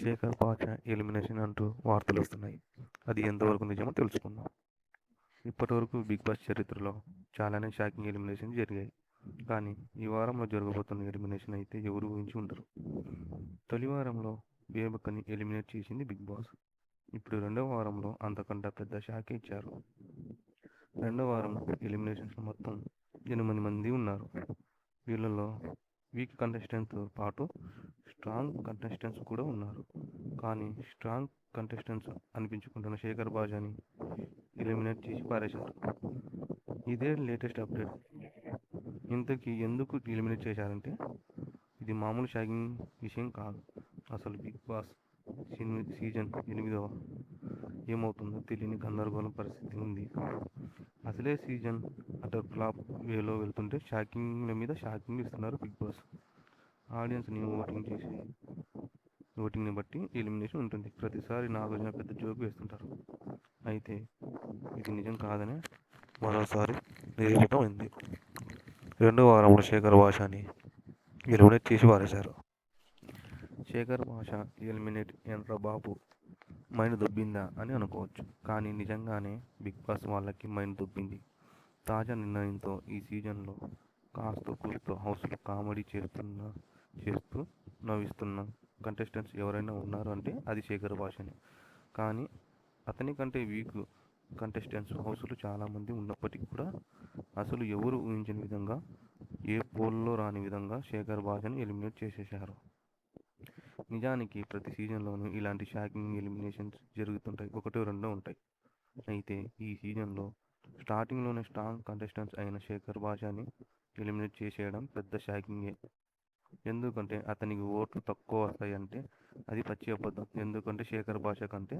Shekhar పాచ elimination అంటూ వార్తలు వస్తున్నాయి. అది ఎంతవరకు నిజమో తెలుసుకుందాం. ఇప్పటివరకు బిగ్ బాస్ చరిత్రలో చాలానే షాకింగ్ ఎలిమినేషన్ జరిగాయి. కానీ ఈ వారంలో జరగబోతున్న ఎలిమినేషన్ అయితే ఎవరు ఊహించి ఉండరు. తొలి వారంలో బేబక్కని ఎలిమినేట్ చేసింది బిగ్ బాస్. ఇప్పుడు రెండవ వారంలో అంతకంటే పెద్ద షాక్ ఇచ్చారు. రెండవ వారం ఎలిమినేషన్స్ మొత్తం ఎనిమిది మంది ఉన్నారు. వీళ్ళలో వీక్ కంటెస్టెంట్తో పాటు స్ట్రాంగ్ కంటెస్టెంట్స్ కూడా ఉన్నారు. కానీ స్ట్రాంగ్ కంటెస్టెంట్స్ అనిపించుకుంటున్న శేఖర్ బాజాని ఎలిమినేట్ చేసి పారేశారు. ఇదే లేటెస్ట్ అప్డేట్ ఇంతకీ ఎందుకు ఎలిమినేట్ చేశారంటే ఇది మామూలు షాకింగ్ విషయం కాదు. అసలు బిగ్ బాస్ సీజన్ ఎనిమిదవ ఏమవుతుందో తెలియని గందరగోళం పరిస్థితి ఉంది. అసలే సీజన్ అటర్ ఫ్లాప్ వేలో వెళ్తుంటే షాకింగ్ల మీద షాకింగ్ ఇస్తున్నారు బిగ్ బాస్. ఆడియన్స్ని ఓటింగ్ చేసి ఓటింగ్ని బట్టి ఎలిమినేషన్ ఉంటుంది. ప్రతిసారి నాగార్జున పెద్ద జోక్ వేస్తుంటారు. అయితే ఇది నిజం కాదని మరోసారి నిరూపితమైంది రెండో వారంలో శేఖర్ భాషని ఎలిమినేట్ చేసి పారేశారు. శేఖర్ భాష ఎలిమినేట్ ఎంట్రా బాబు మైండ్ దొబ్బిందా అని అనుకోవచ్చు. కానీ నిజంగానే బిగ్ బాస్ వాళ్ళకి మైండ్ దొబ్బింది. తాజా నిర్ణయంతో ఈ సీజన్లో కాస్త కూస్తో హౌస్లో కామెడీ చేస్తున్న చేస్తూ నవ్విస్తున్నాం కంటెస్టెంట్స్ ఎవరైనా ఉన్నారు అంటే అది శేఖర్ భాషనే. కానీ అతని కంటే వీక్ కంటెస్టెంట్స్ హౌస్లు చాలామంది ఉన్నప్పటికీ కూడా అసలు ఎవరు ఊహించని విధంగా ఏ పోల్లో రాని విధంగా శేఖర్ భాషని ఎలిమినేట్ చేసేశారు. నిజానికి ప్రతి సీజన్లోనూ ఇలాంటి షాకింగ్ ఎలిమినేషన్స్ జరుగుతుంటాయి. ఒకటో రెండో ఉంటాయి. అయితే ఈ సీజన్లో స్టార్టింగ్లోనే స్ట్రాంగ్ కంటెస్టెంట్స్ అయిన శేఖర్ భాషని ఎలిమినేట్ చేసేయడం పెద్ద షాకింగే. ఎందుకంటే అతనికి ఓట్లు తక్కువ వస్తాయంటే అది పచ్చి అబద్ధం. ఎందుకంటే శేఖర్ భాష కంటే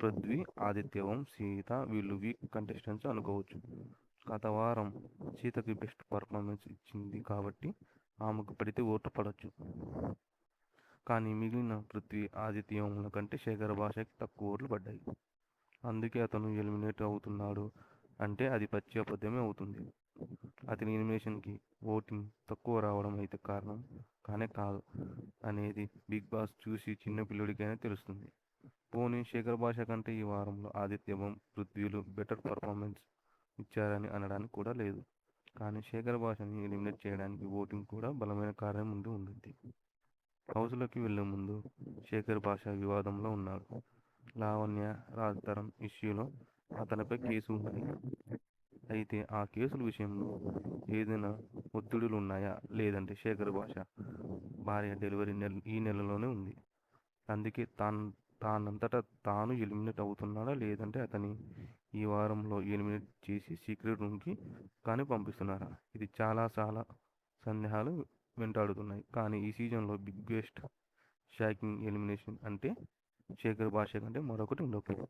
పృథ్వీ ఆదిత్యవం సీత వీళ్ళు వీక్ కంటెస్టెంట్స్ అనుకోవచ్చు. గత వారం సీతకి బెస్ట్ పర్ఫార్మెన్స్ ఇచ్చింది కాబట్టి ఆమెకు పడితే ఓట్లు పడవచ్చు కానీ మిగిలిన పృథ్వీ ఆదిత్యముల కంటే శేఖర్ భాషకి తక్కువ ఓట్లు పడ్డాయి. అందుకే అతను ఎలిమినేట్ అవుతున్నాడు అంటే అది పచ్చి అబద్ధమే అవుతుంది. అతని ఎలిమినేషన్కి ఓటింగ్ తక్కువ రావడం అయితే కారణం కానే కాదు అనేది బిగ్ బాస్ చూసి చిన్నపిల్లడికైనా తెలుస్తుంది. పోనీ శేఖర్ భాష కంటే ఈ వారంలో ఆదిత్యవం పృథ్వీలు బెటర్ పర్ఫార్మెన్స్ ఇచ్చారని అనడానికి కూడా లేదు. కానీ శేఖర్ భాషని ఎలిమినేట్ చేయడానికి ఓటింగ్ కూడా బలమైన కారణం ఉండి ఉంటుంది హౌస్లోకి వెళ్ళే ముందు శేఖర్ భాష వివాదంలో ఉన్నాడు. లావణ్య రాజతరం ఇష్యూలో అతనిపై కేసు ఉంది. అయితే ఆ కేసుల విషయంలో ఏదైనా ఒత్తిడులు ఉన్నాయా లేదంటే శేఖర్ భాష భార్య డెలివరీ నెల ఈ నెలలోనే ఉంది. అందుకే తాను తానంతటా తాను ఎలిమినేట్ అవుతున్నాడా? లేదంటే అతని ఈ వారంలో ఎలిమినేట్ చేసి సీక్రెట్ రూమ్కి కానీ పంపిస్తున్నారా? ఇది చాలా చాలా సందేహాలు వెంటాడుతున్నాయి. కానీ ఈ సీజన్లో బిగ్గెస్ట్ షాకింగ్ ఎలిమినేషన్ అంటే శేఖర్ భాష కంటే మరొకటి ఉండకపోయింది